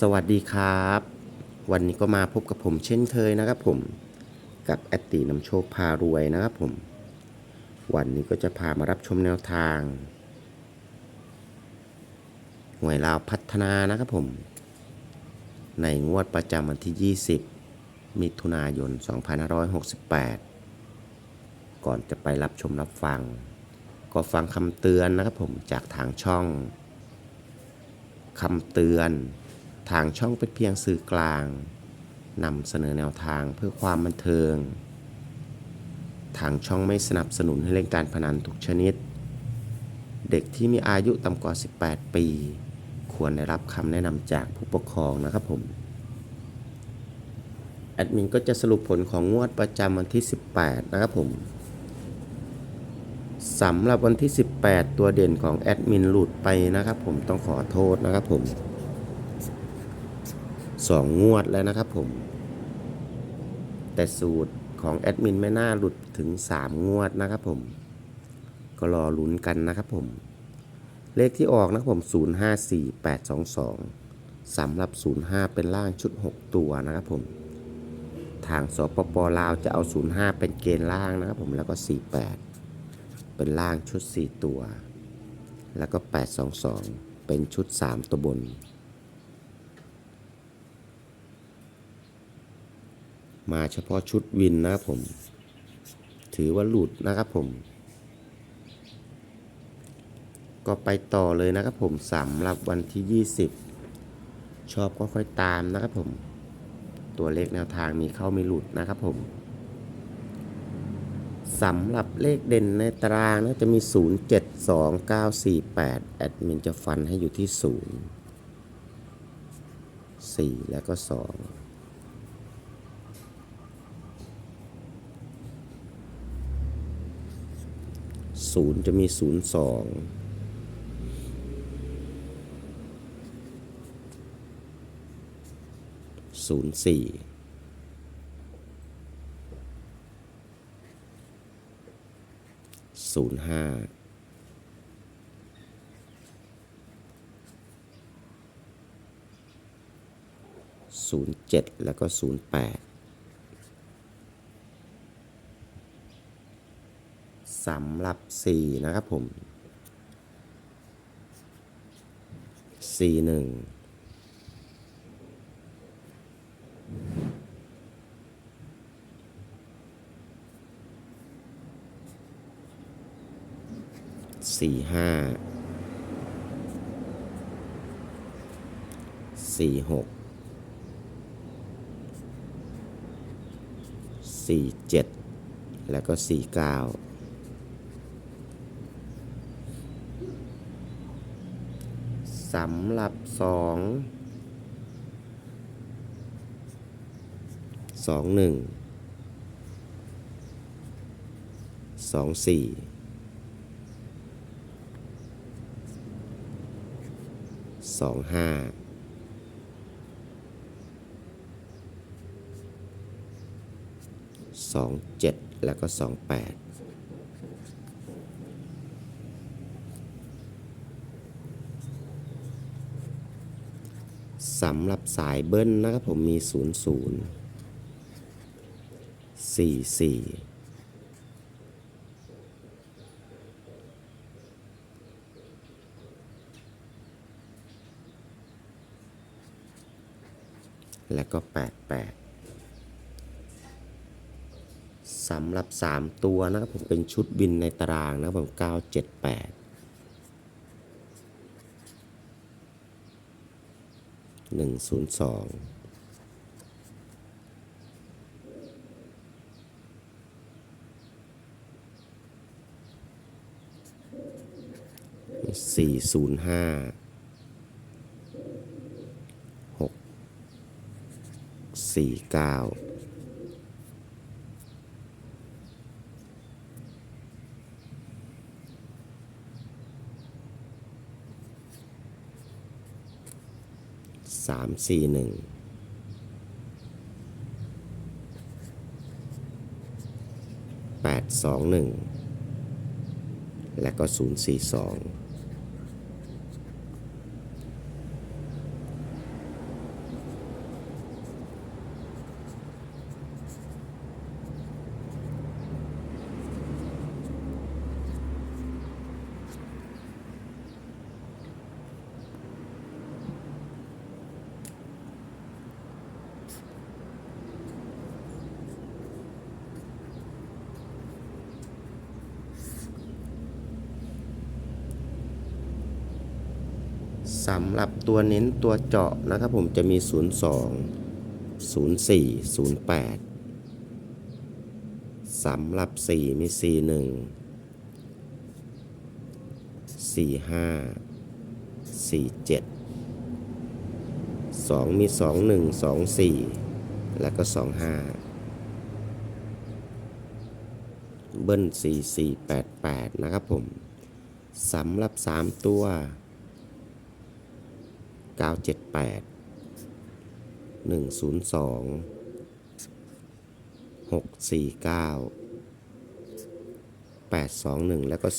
สวัสดีครับ วันนี้ก็มาพบกับผมเช่นเคยนะครับผมกับแอตตินำโชคพารวยนะครับผม วันนี้ก็จะพามารับชมแนวทางหวยลาวพัฒนานะครับผม ในงวดประจำวันที่ 20 มิถุนายน 2568 ก่อนจะไปรับชมรับฟัง ก็ฟังคำเตือนนะครับผมจากทางช่องคำเตือน ทางช่องเป็นเพียงสื่อกลางนำเสนอแนวทางเพื่อความบันเทิง ทางช่องไม่สนับสนุนให้เล่นการพนันทุกชนิด เด็กที่มีอายุต่ำกว่า 18 ปี ควรได้รับคำแนะนำจากผู้ปกครองนะครับผมแอดมินก็จะสรุปผลของงวดประจำวันที่ 18 นะครับผมสำหรับวันที่ 18 ตัวเด่นของแอดมินหลุดไปนะครับผมต้องขอโทษนะครับผม สองงวดแล้วนะครับผม แต่สูตรของแอดมินไม่น่าหลุดถึง 3 งวดนะครับผม ก็รอลุ้นกันนะครับผม เลขที่ออกนะครับผม 054822สำหรับ 05 เป็นล่างชุด 6 ตัวนะครับผม ทางสปปลาวจะเอา 05 เป็นเกณฑ์ล่างนะครับผมแล้วก็ 48 เป็นล่างชุด 4 ตัว แล้วก็ 822 เป็นชุด 3 ตัวบน มาเฉพาะชุดวินนะครับผม ถือว่าหลุดนะครับผม ก็ไปต่อเลยนะครับผมสำหรับวันที่ 20 ชอบก็ค่อยตามนะครับผม ตัวเลขแนวทางมีเข้ามีหลุดนะครับผมสำหรับเลขเด่นในตารางนะจะมี 0 7 2 9 4 8 แอดมินจะฟันให้อยู่ที่ 0 4 แล้วก็ 2 ศูนย์จะมีศูนย์สองศูนย์สี่ศูนย์ห้าศูนย์เจ็ดแล้วก็ศูนย์แปด สำหรับ 4 นะครับผม 4 1สี่ห้าสี่หกสี่เจ็ดแล้วก็สี่เก้า สำหรับสองสองหนึ่งสองสี่สองห้าสองเจ็ดแล้วก็สองแปด สำหรับสายเบิ้ลนะครับผมมี 0 0 4 4แล้วก็ 8 8สำหรับ 3 ตัวนะครับผมเป็นชุดบินในตารางนะครับผม 9 หนึ่งศูนย์สองสี่ศูนย์ห้าหกสี่เก้า สามสี่หนึ่งแปดสองหนึ่งและก็ศูนย์สี่สอง สำหรับตัวเน้นตัวเจาะนะครับผมจะมี 02 04 08 สำหรับ 4 มี 41 45 47 2 มี 21 24 แล้วก็ 25 เบิ้ล4488 นะครับผม สำหรับ 3 ตัว 978 102 649 821 แล้วก็ 042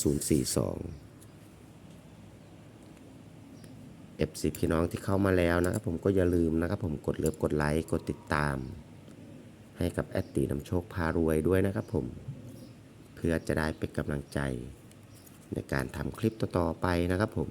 FC พี่น้องที่เข้ามาแล้วนะครับผมก็อย่าลืมนะครับผมกดเลิฟกดไลค์กดติดตาม ให้กับแอดตีนำโชคพารวยด้วยนะครับผม เพื่อจะได้เป็นกำลังใจในการทำคลิปต่อๆไปนะครับผม